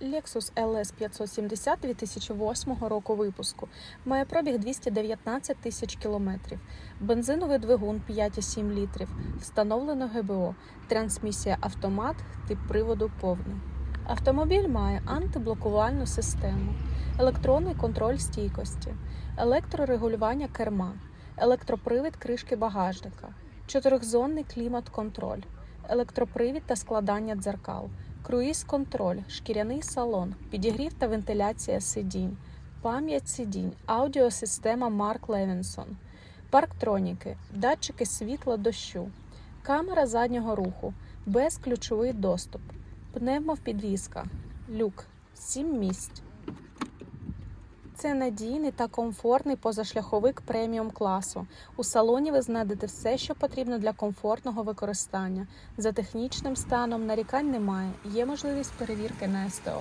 Lexus LS 570 2008 року випуску. Має пробіг 219 тисяч кілометрів. Бензиновий двигун 5,7 літрів. Встановлено ГБО. Трансмісія автомат, тип приводу повний. Автомобіль має антиблокувальну систему, електронний контроль стійкості, електрорегулювання керма, електропривід кришки багажника, чотирьохзонний клімат-контроль, електропривід та складання дзеркал, круїз-контроль, шкіряний салон, підігрів та вентиляція сидінь, пам'ять сидінь, аудіосистема Марк Левінсон, парктроніки, датчики світла дощу, камера заднього руху, безключовий доступ, пневмопідвізка, люк, 7 місць. Це надійний та комфортний позашляховик преміум класу. У салоні ви знайдете все, що потрібно для комфортного використання. За технічним станом нарікань немає. Є можливість перевірки на СТО.